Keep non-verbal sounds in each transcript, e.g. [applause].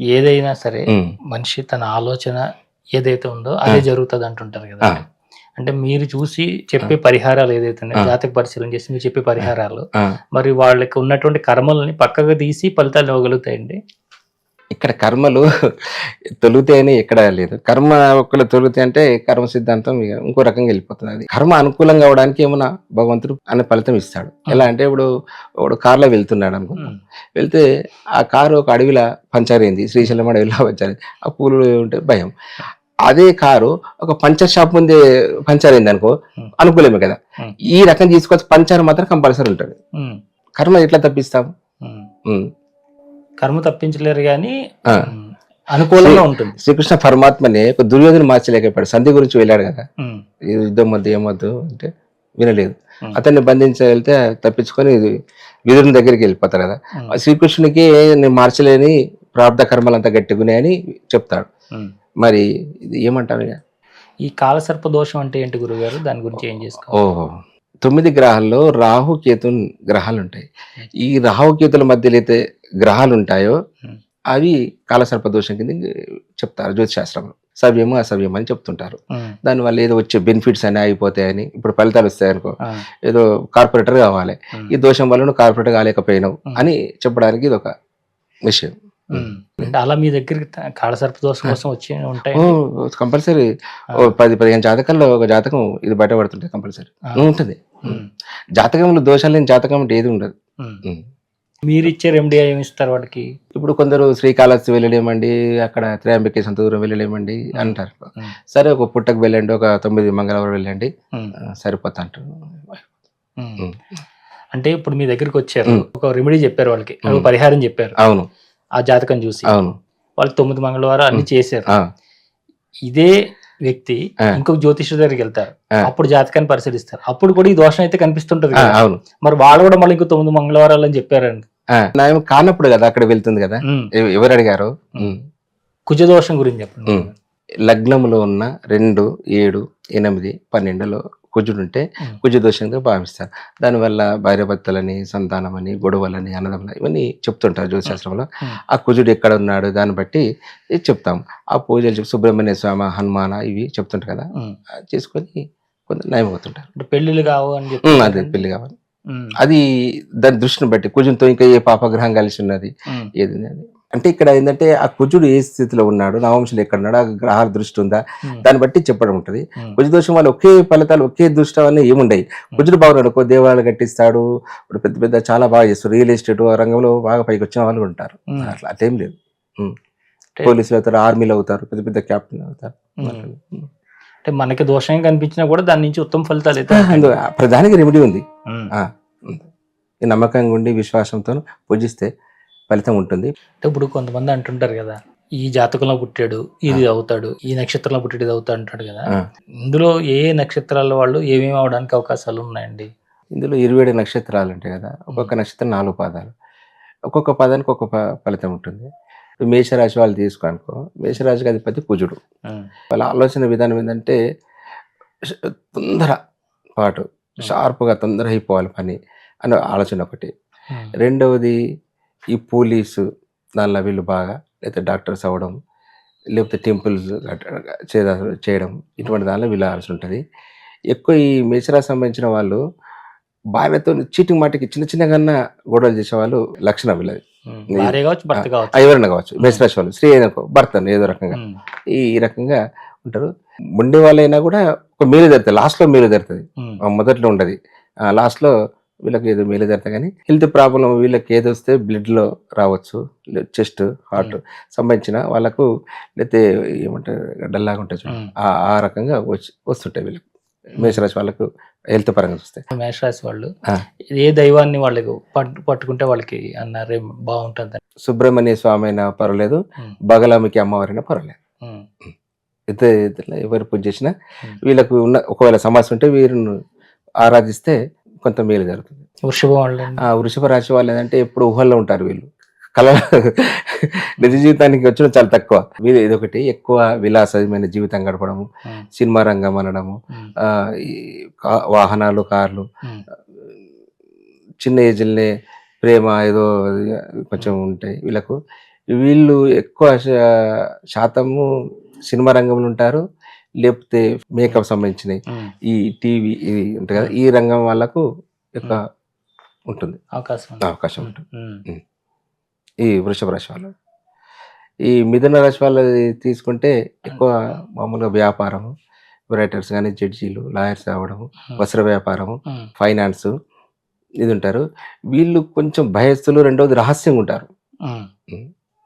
ఏదైనా సరే. మనిషి తన ఆలోచన ఏదైతే ఉందో అదే జరుగుతుంది అంటుంటారు కదా. అంటే మీరు చూసి చెప్పే పరిహారాలు ఏదైతే. జాతక పరిశీలన చేసి మీరు చెప్పే పరిహారాలు. మరి వాళ్ళకి ఉన్నటువంటి కర్మలని పక్కకు తీసి ఫలితాలు ఇవ్వగలుగుతాయండి ఇక్కడ కర్మలు తొలుగుతాయని ఎక్కడ లేదు. కర్మ ఒక్కరు తొలుగుతాయి అంటే కర్మ సిద్ధాంతం ఇక రకంగా వెళ్ళిపోతుంది అది. కర్మ అనుకూలంగా అవడానికి ఏమన్నా భగవంతుడు అనే ఫలితం ఇస్తాడు. ఎలా అంటే ఇప్పుడు ఇప్పుడు కార్లో వెళ్తున్నాడు అనుకో ఉమ్. వెళ్తే ఆ కారు ఒక అడవిలో పంచర్ అయింది. శ్రీశైలం అడవిలో [laughs] పంచర్ ఆ పూలు ఉంటే భయం. అదే కారు ఒక పంచర్ షాప్ ముందే పంచర్ అయింది అనుకో. అనుకూలమే కదా. ఈ రకం తీసుకొచ్చి పంచర్ మాత్రం కంపల్సరీ ఉంటుంది. కర్మ ఎట్లా తప్పిస్తాం. కర్మ తప్పించలేరు కానీ అనుకూలంగా ఉంటుంది. శ్రీకృష్ణ పరమాత్మని ఒక దుర్యోధన మార్చలేకపోయాడు. సంధి గురించి వెళ్ళాడు కదా. యుద్ధం వద్దు ఏమొద్దు అంటే వినలేదు. అతన్ని బంధించి వెళ్తే తప్పించుకొని విదురుని దగ్గరికి వెళ్ళిపోతారు కదా. శ్రీకృష్ణునికి నేను మార్చలేని ప్రార్థ కర్మలు అంతా గట్టిగున్నాయని చెప్తాడు. మరి ఇది ఏమంటారు? ఈ కాలసర్ప దోషం అంటే ఏంటి గురుగారు? దాని గురించి ఏం చేసుకోవాలి? ఓహో. తొమ్మిది గ్రహాల్లో రాహు కేతు గ్రహాలు ఉంటాయి ఈ రాహు కేతుల మధ్యలో అయితే గ్రహాలు ఉంటాయో Hmm. అవి కాలసర్ప దోషం కింద చెప్తారు జ్యోతిశాస్త్రంలో సవ్యము అసవ్యం అని చెప్తుంటారు ఉమ్. దానివల్ల ఏదో వచ్చే బెనిఫిట్స్ అని అయిపోతాయని ఇప్పుడు ఫలితాలు వస్తాయి అనుకో ఆ. ఏదో కార్పొరేటర్ కావాలి. ఈ దోషం వల్ల నువ్వు కార్పొరేటర్ కాలేకపోయినావు Hmm. అని చెప్పడానికి ఇది ఒక విషయం అలా మీ దగ్గరికి కాలసర్ప దోషం కోసం వచ్చి ఉంటాయి కంపల్సరీ పది పదిహేను జాతకాల్లో ఒక జాతకం ఇది బయటపడుతుంటుంది కంపల్సరీ. ఉంటుంది. జాతకంలో దోషాలు లేని జాతకం అంటే ఏది ఉండదు. మీరు ఇచ్చే రెమెడీ ఏమి ఇస్తారు వాడికి? ఇప్పుడు కొందరు శ్రీకాళహస్తి వెళ్ళలేమండి అక్కడ త్రయంబకేశ్ అంత దూరం వెళ్ళలేమండి అంటారు. సరే ఒక పుట్టకు వెళ్ళండి ఒక తొమ్మిది మంగళవారం వెళ్ళండి. సరిపోతా అంటారు. అంటే ఇప్పుడు మీ దగ్గరికి వచ్చారు. ఒక రెమెడీ చెప్పారు వాళ్ళకి. పరిహారం చెప్పారు. అవును. ఆ జాతకం చూసి. అవును. వాళ్ళు తొమ్మిది మంగళవారం అన్ని చేశారు. ఇదే వ్యక్తి. ఇంకొక జ్యోతిష్యుడి దగ్గరికి వెళ్తారు. అప్పుడు జాతకాన్ని పరిశీలిస్తారు అప్పుడు కూడా ఈ దోషం అయితే కనిపిస్తుంటది. అవును మరి వాళ్ళు కూడా మళ్ళీ ఇంకో తొమ్మిది మంగళవారాలు అని చెప్పారండి నయం కానప్పుడు కదా అక్కడ వెళ్తుంది కదా ఎవరు అడిగారు ఉమ్. కుజ దోషం గురించి చెప్పండి. లగ్నంలో ఉన్న రెండు ఏడు ఎనిమిది పన్నెండులో కుజుడు ఉంటే. కుజ దోషంగా భావిస్తారు దానివల్ల భార్యభర్తలని సంతానమని గొడవలని అన్నదమ్ములని ఇవన్నీ చెప్తుంటారు జ్యోతిశాస్త్రంలో. ఆ కుజుడు ఎక్కడ ఉన్నాడు దాన్ని బట్టి చెప్తాం ఆ పూజలు చెప్పి సుబ్రహ్మణ్య స్వామి హనుమాన ఇవి చెప్తుంటారు కదా చేసుకొని కొంత నయం అవుతుంటారు అంటే పెళ్ళిళ్ళు కావు అని ఉమ్, చెప్పి అది పెళ్ళి కావాలి. అది దాని దృష్టిని బట్టి కుజునితో ఇంకా ఏ పాపగ్రహం కలిసి ఉన్నది. ఏది అంటే ఇక్కడ ఏంటంటే ఆ కుజుడు ఏ స్థితిలో ఉన్నాడు? నవంశులు ఎక్కడ ఉన్నాడు? ఆ గ్రహాల దృష్టి ఉందా. దాన్ని బట్టి చెప్పడం ఉంటుంది. కుజ దోషం వల్ల ఒకే ఫలితాలు ఒకే దృష్టం అన్నీ ఏముండయి కుజుడు బాగున్నాడు ఒక్కో దేవాలయాలు కట్టిస్తాడు. ఇప్పుడు పెద్ద పెద్ద చాలా బాగా చేస్తారు. రియల్ ఎస్టేట్ రంగంలో బాగా పైకి వచ్చిన వాళ్ళు ఉంటారు. అట్లా అట్లేం లేదు. పోలీసులు అవుతారు ఆర్మీలు అవుతారు పెద్ద పెద్ద క్యాప్టెన్ అవుతారు. అంటే మనకి దోషం కనిపించినా కూడా దాని నుంచి ఉత్తమ ఫలితాలు అయితే ప్రధానికి రెమెడీ ఉంది. నమ్మకంగా ఉండి విశ్వాసంతో పూజిస్తే ఫలితం ఉంటుంది. అంటే ఇప్పుడు కొంతమంది అంటుంటారు కదా ఈ జాతకంలో పుట్టాడు ఇది అవుతాడు ఈ నక్షత్రంలో పుట్టాడు ఇది అవుతాడు అంటాడు కదా. ఇందులో ఏ నక్షత్రాల వాళ్ళు ఏమేమి అవడానికి అవకాశాలు ఉన్నాయండి? ఇందులో ఇరవై ఏడు నక్షత్రాలు ఉంటాయి కదా ఒక్కొక్క నక్షత్రం నాలుగు పాదాలు. ఒక్కొక్క పదానికి ఒక్కొక్క ఫలితం ఉంటుంది. మేషరాశి వాళ్ళు తీసుకోనుకో మేషరాశికి అధిపతి కుజుడు. వాళ్ళ ఆలోచన విధానం ఏంటంటే తొందర పాటు షార్ప్గా తొందర అయిపోవాలి పని అనే ఆలోచన ఒకటి. రెండవది ఈ పోలీసు దానిలో వీళ్ళు బాగా లేకపోతే డాక్టర్స్ అవ్వడం లేకపోతే టెంపుల్స్ చేయడం ఇటువంటి దానిలో వీళ్ళ ఆలోచన ఉంటుంది. ఎక్కువ ఈ మేషరాశి సంబంధించిన వాళ్ళు భార్యతో చీటింగ్ మాటికి చిన్న చిన్న కన్నా గొడవలు చేసేవాళ్ళు లక్షణం వీళ్ళది. భార్య కావచ్చు ఎవరైనా మేషరాశి వాళ్ళు స్త్రీ అయినా భర్తను ఏదో రకంగా. ఈ రకంగా ఉంటారు. ఉండే వాళ్ళైనా కూడా ఒక మేలు జరుగుతుంది. లాస్ట్లో మేలు జరుగుతుంది. మొదట్లో ఉండదు. లాస్ట్లో వీళ్ళకి ఏదో మేలు జరుగుతుంది కానీ హెల్త్ ప్రాబ్లం వీళ్ళకి ఏది వస్తే బ్లడ్లో రావచ్చు చెస్ట్ హార్ట్ సంబంధించిన వాళ్ళకు లేకపోతే ఏమంటారు గడ్డల్లాగా ఉంటుంది చూడండి. ఉమ్. ఆ ఆ రకంగా వచ్చి వస్తుంటాయి వీళ్ళకి మేషరాశి వాళ్ళకు హెల్త్ పరంగా చూస్తే మేషరాశి వాళ్ళు. ఏ దైవాన్ని వాళ్ళకి పట్టు పట్టుకుంటే వాళ్ళకి అన్నారే బాగుంటుంది సుబ్రహ్మణ్య స్వామి అయినా పర్వాలేదు. బగలామికి అమ్మవారైనా పర్వాలేదు. ఇద్దరు ఎవరు పూజ చేసినా. వీళ్ళకు ఉన్న ఒకవేళ సమస్య ఉంటే వీరిని ఆరాధిస్తే కొంత మేలు జరుగుతుంది. వృషభం వాళ్ళు వృషభ రాశి వాళ్ళు ఏంటంటే ఎప్పుడు ఊహల్లో ఉంటారు వీళ్ళు. కళ నిజ జీవితానికి వచ్చిన చాలా తక్కువ. వీళ్ళు ఇదొకటి. ఎక్కువ విలాసమైన జీవితం గడపడము. సినిమా రంగం అనడము వాహనాలు కార్లు. చిన్న ఏజ్లనే ప్రేమ ఏదో కొంచెం ఉంటాయి వీళ్ళకు. వీళ్ళు ఎక్కువ శాతము సినిమా రంగంలో ఉంటారు. లేకపోతే మేకప్ సంబంధించినవి. ఈ టీవీ ఇది ఉంటుంది కదా ఈ రంగం వాళ్ళకు ఎక్కువ ఉంటుంది. అవకాశం. అవకాశం ఉంటుంది. ఈ వృషభ రాశి వాళ్ళు. ఈ మిథున రాశి వాళ్ళది తీసుకుంటే ఎక్కువ మామూలుగా వ్యాపారము రైటర్స్ కానీ జడ్జీలు లాయర్స్ అవ్వడము వస్త్ర వ్యాపారము. ఫైనాన్స్ ఇది ఉంటారు. వీళ్ళు కొంచెం భయస్థులు రెండవది రహస్యంగా ఉంటారు.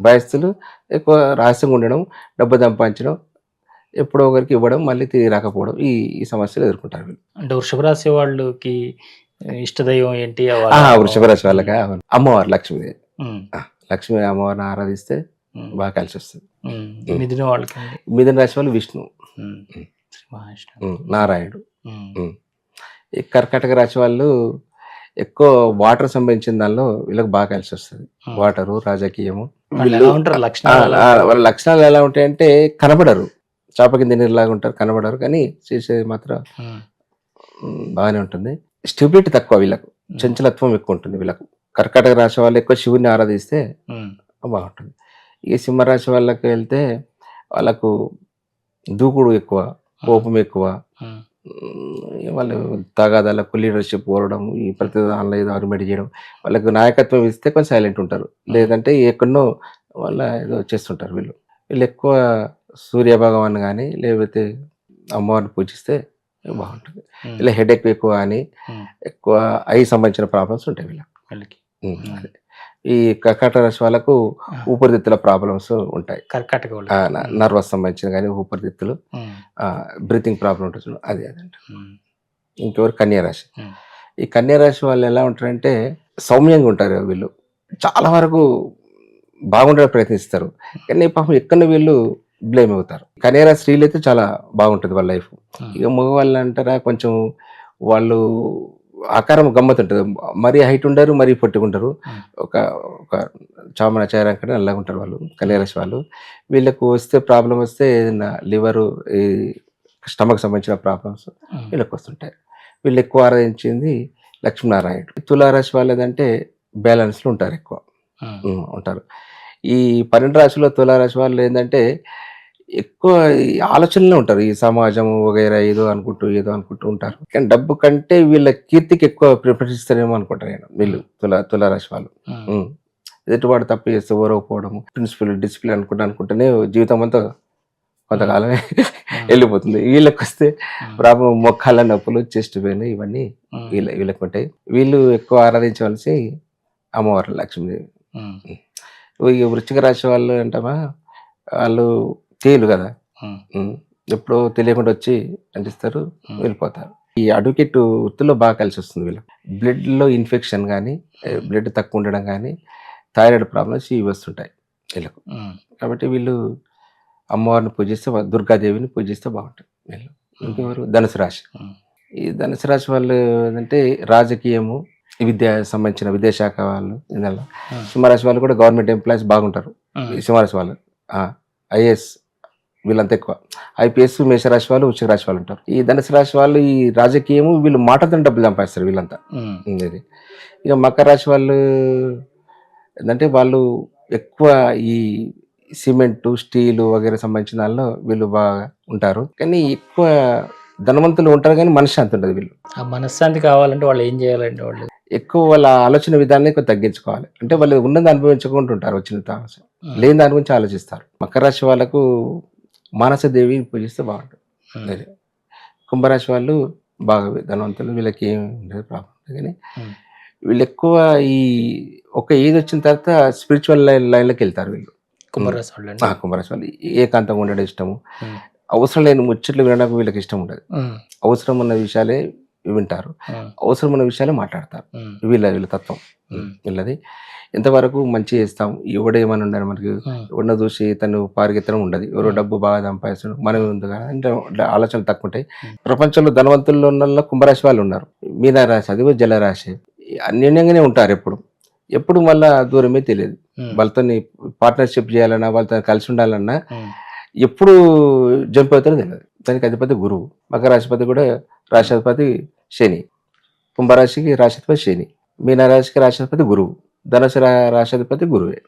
భయస్థులు ఎక్కువ రహస్యంగా ఉండడం డబ్బు సంపాదించడం ఎప్పుడో ఒకరికి ఇవ్వడం మళ్ళీ తిరిగి రాకపోవడం ఈ ఈ సమస్యలు ఎదుర్కొంటారు వీళ్ళు. అంటే వృషభ రాశి వాళ్ళకి ఇష్టదైవం ఏంటి? వాళ్ళ- ఆ, వృషభ రాశి వాళ్ళకి. అమ్మవారు లక్ష్మీదేవి. లక్ష్మీ అమ్మవారిని ఆరాధిస్తే. బాగా కలిసి వస్తుంది. మిథున వాళ్ళకి. మిథున రాశి వాళ్ళు విష్ణు. నారాయణుడు. కర్కాటక రాశి వాళ్ళు ఎక్కువ వాటర్ సంబంధించిన దానిలో వీళ్ళకి బాగా కలిసి వస్తుంది. వాటరు రాజకీయము. వాళ్ళ లక్షణాలు ఎలా ఉంటాయంటే కనబడరు. చాప కింద నీరులాగా ఉంటారు కనబడరు. కానీ చేసేది మాత్రం బాగానే ఉంటుంది. స్టెబిలిటీ తక్కువ వీళ్ళకు. చంచలత్వం ఎక్కువ ఉంటుంది వీళ్ళకు. కర్కాటక రాశి వాళ్ళు ఎక్కువ శివుని ఆరాధిస్తే. బాగుంటుంది. ఇక సింహరాశి వాళ్ళకి వెళ్తే వాళ్ళకు దూకుడు ఎక్కువ కోపం ఎక్కువ. వాళ్ళు తగాదాలకు లీడర్షిప్ కోరడం ఈ ప్రతి దానిలో ఏదో అరుమెడి చేయడం. వాళ్ళకు నాయకత్వం ఇస్తే కొంచెం సైలెంట్ ఉంటారు. లేదంటే ఎక్కడనో వాళ్ళ ఏదో చేస్తుంటారు వీళ్ళు. వీళ్ళు ఎక్కువ సూర్య భగవాన్ కానీ లేకపోతే అమ్మవారిని పూజిస్తే బాగుంటుంది. ఇలా హెడేక్ ఎక్కువ కానీ ఉమ్. ఎక్కువ ఐ సంబంధించిన ప్రాబ్లమ్స్ ఉంటాయి వీళ్ళకి. ఈ కర్కాటక రాశి వాళ్ళకు ఊపిరితిత్తుల ప్రాబ్లమ్స్ ఉంటాయి. కర్కాటక నర్వస్ సంబంధించిన కానీ ఊపిరితిత్తులు. బ్రీతింగ్ ప్రాబ్లం ఉంటుంది అది ఉమ్. ఇంకెవరు? కన్యా రాశి. ఉమ్. ఈ కన్యా రాశి వాళ్ళు ఎలా ఉంటారంటే సౌమ్యంగా ఉంటారు వీళ్ళు. చాలా వరకు బాగుండడానికి ప్రయత్నిస్తారు. కానీ పాపం ఎక్కడ వీళ్ళు బ్లేమ్ అవుతారు. కన్యా రాశి స్త్రీలు అయితే చాలా బాగుంటుంది వాళ్ళ లైఫ్. ఇక మగవాళ్ళు అంటారా కొంచెం వాళ్ళు ఆకారం గమ్మత్ ఉంటుంది మరీ హైట్ ఉండరు మరీ పొట్టుకుంటారు. ఒక ఒక చామన చేరాక నల్లగా ఉంటారు వాళ్ళు కన్యారాశి వాళ్ళు. వీళ్ళకు వస్తే ప్రాబ్లం వస్తే ఏదైనా లివరు ఈ స్టమక్ సంబంధించిన ప్రాబ్లమ్స్. వీళ్ళకి వస్తుంటాయి. వీళ్ళు ఎక్కువ ఆరాధించింది లక్ష్మీనారాయణుడు. తులారాశి వాళ్ళదంటే బ్యాలెన్స్లో ఉంటారు ఎక్కువ. ఉంటారు. ఈ పన్నెండు రాశిలో తులారాశి వాళ్ళు ఏంటంటే ఎక్కువ ఆలోచనలో ఉంటారు. ఈ సమాజం వగైరా ఏదో అనుకుంటూ ఏదో అనుకుంటూ ఉంటారు. కానీ డబ్బు కంటే వీళ్ళ కీర్తికి ఎక్కువ ప్రిఫరెన్స్ ఇస్తారేమో అనుకుంటారు నేను. వీళ్ళు తుల తులారాశి వాళ్ళు. ఎదుటివాడు తప్పు చేస్తే ఓరవకపోవడం ప్రిన్సిపల్ డిసిప్లిన్ అనుకుంటా అనుకుంటేనే జీవితం అంతా కొంతకాలమే వెళ్ళిపోతుంది. వీళ్ళకి వస్తే ప్రాబ్లం మొక్కల నొప్పులు చెస్ట్ పెయిన్ ఇవన్నీ. వీళ్ళ వీళ్ళకి ఉంటాయి వీళ్ళు ఎక్కువ ఆరాధించవలసి అమ్మవారు లక్ష్మీదేవి వృశ్చిక రాశి వాళ్ళు అంటామా? వాళ్ళు తేలు కదా. ఎప్పుడో తెలియకుండా వచ్చి అంటిస్తారు. వెళ్ళిపోతారు. ఈ అడ్వకేట్ వృత్తిలో బాగా కలిసి వస్తుంది వీళ్ళకి. బ్లడ్లో ఇన్ఫెక్షన్ కానీ బ్లడ్ తక్కువ ఉండడం కానీ థైరాయిడ్ ప్రాబ్లమ్స్ ఇవి వస్తుంటాయి వీళ్ళకు. కాబట్టి వీళ్ళు అమ్మవారిని పూజిస్తే దుర్గాదేవిని పూజిస్తే బాగుంటుంది వీళ్ళు. ఇంకెవరు? ధనుసు రాశి. ఈ ధనుసు రాశి వాళ్ళు ఏంటంటే రాజకీయము విద్యా సంబంధించిన విద్యాశాఖ వాళ్ళు ఇందులో. సింహరాశి వాళ్ళు కూడా గవర్నమెంట్ ఎంప్లాయీస్ బాగుంటారు. సింహరాశి వాళ్ళు. ఐఏఎస్ వీళ్ళంతా ఎక్కువ. ఐపీఎస్ మేషరాశి వాళ్ళు వృశ్చిక రాశి వాళ్ళు ఉంటారు. ఈ ధనుసు రాశి వాళ్ళు ఈ రాజకీయము వీళ్ళు మాటతో డబ్బులు సంపాదిస్తారు వీళ్ళంతా. ఇది ఇక మకర రాశి వాళ్ళు ఏంటంటే వాళ్ళు ఎక్కువ ఈ సిమెంట్ స్టీలు వగైరా సంబంధించిన దానిలో వీళ్ళు బాగా ఉంటారు. కానీ ఎక్కువ ధనవంతులు ఉంటారు కానీ మనశ్శాంతి ఉంటుంది వీళ్ళు. ఆ మనశ్శాంతి కావాలంటే వాళ్ళు ఏం చేయాలండి వాళ్ళు? ఎక్కువ వాళ్ళ ఆలోచన విధానాన్ని ఎక్కువ తగ్గించుకోవాలి. అంటే వాళ్ళు ఉన్నది అనుభవించుకుంటూ ఉంటారు వచ్చిన. లేని దాని గురించి ఆలోచిస్తారు. మకర రాశి వాళ్ళకు మానసదేవి పూజిస్తే బాగుంటుంది. అది. కుంభరాశి వాళ్ళు బాగా ధనవంతులు వీళ్ళకి ఏం ఉండదు ప్రాబ్లం కానీ. వీళ్ళు ఎక్కువ ఈ ఒక ఏజ్ వచ్చిన తర్వాత స్పిరిచువల్ లైన్ లైన్లోకి వెళ్తారు వీళ్ళు కుంభరాశి వాళ్ళు కుంభరాశి వాళ్ళు ఏకాంతంగా ఉండడం ఇష్టము. అవసరం లేని ముచ్చట్లు వినడం వీళ్ళకి ఇష్టం ఉండదు. అవసరం ఉన్న విషయాలే వింటారు. ఉమ్. అవసరం ఉన్న విషయాలే మాట్లాడతారు. వీళ్ళ వీళ్ళ తత్వం. వీళ్ళది. ఎంతవరకు మంచి చేస్తాం. ఎవడేమని ఉండాలి మనకి. ఉన్న చూసి తను పారిగెత్తడం ఉండదు. ఎవరో డబ్బు బాగా సంపాదిస్తాడు మనం ఉంది కదా. అంటే ఆలోచనలు తక్కువ ఉంటాయి. ప్రపంచంలో ధనవంతుల్లో ఉన్న కుంభరాశి వాళ్ళు ఉన్నారు. మీన రాశి అది జలరాశి. అన్యోన్యంగానే ఉంటారు ఎప్పుడు. ఎప్పుడు మళ్ళా దూరమే తెలియదు. వాళ్ళతో పార్ట్నర్షిప్ చేయాలన్నా వాళ్ళతో కలిసి ఉండాలన్నా. ఎప్పుడు జంప్ అవుతారో తెలియదు. దానికి అధిపతి గురువు. మకర రాశిపతి కూడా రాశాధిపతి శని. కుంభరాశికి రాశాధిపతి శని. మీనరాశికి రాశాధిపతి గురువు. ధనుసు రా- రాశాధిపతి గురువే.